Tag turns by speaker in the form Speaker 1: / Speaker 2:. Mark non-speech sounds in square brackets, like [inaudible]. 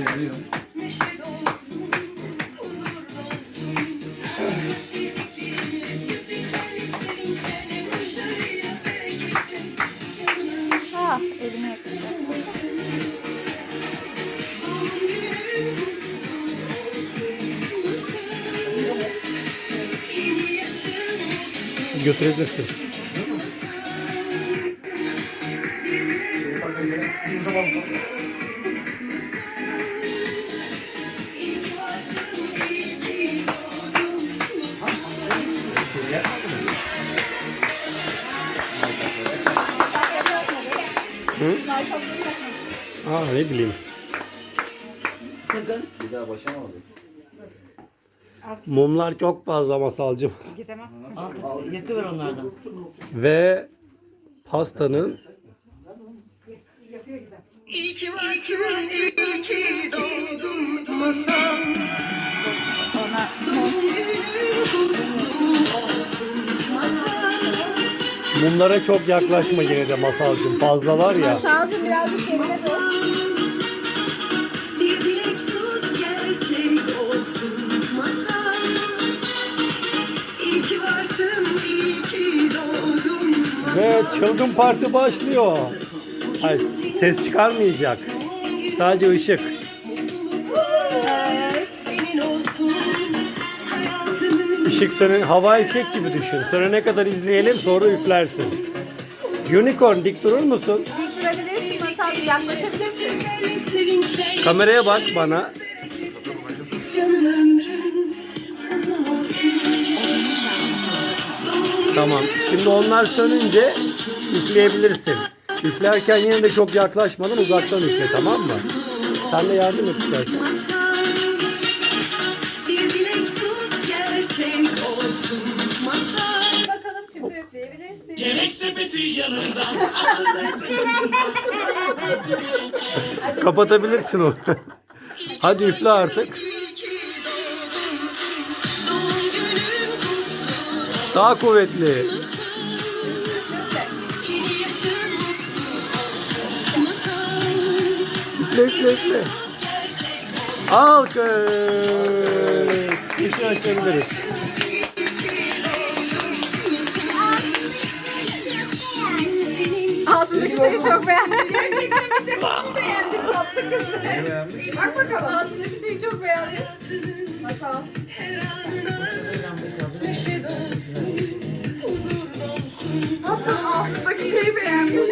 Speaker 1: yanıyor.
Speaker 2: Ah elimi yakacak.
Speaker 3: Götürebilirsin. Hı? Aa ne bileyim.
Speaker 1: Bir daha başlamadık.
Speaker 3: Mumlar çok fazla masalcım.
Speaker 4: Al, yakıver onlardan.
Speaker 3: Ve pastanın
Speaker 5: İyi ki varsın, iyi ki doğdun masal.
Speaker 3: Mumlara çok yaklaşma yine de masalcım. Fazlalar ya.
Speaker 2: Sağcım birazcık dur.
Speaker 5: Masal.
Speaker 3: Ve çılgın parti başlıyor. Hayır, ses çıkarmayacak. Sadece ışık. Işık sönen havai fişek gibi düşün. Sönene kadar izleyelim sonra üflersin. Unicorn dik durur musun?
Speaker 2: Dik durabilirsin masalcım yaklaşabilirsin.
Speaker 5: sevinçler.
Speaker 3: Kameraya bak bana. Tamam. Şimdi onlar sönünce üfleyebilirsin. Üflerken yine de çok yaklaşmadan uzaktan üfle tamam mı? Sen de yardım et istersen.
Speaker 2: Şimdi üfleyebilirsin.
Speaker 5: Yemek sepeti yanında.
Speaker 2: Hadi
Speaker 3: Kapatabilirsin onu. [laughs] Hadi üfle artık. Daha kuvvetli. Üfle üfle üfle. Alkış. İşi açabiliriz.
Speaker 2: Şeyi çok beğendim.
Speaker 6: Gerçekten bir tek onu beğendim tatlı kız.
Speaker 1: Ne beğenmiş?
Speaker 6: Bak bakalım.
Speaker 2: Altındaki şeyi çok beğendim.
Speaker 6: Masal. Nasıl altındaki şeyi beğenmiş.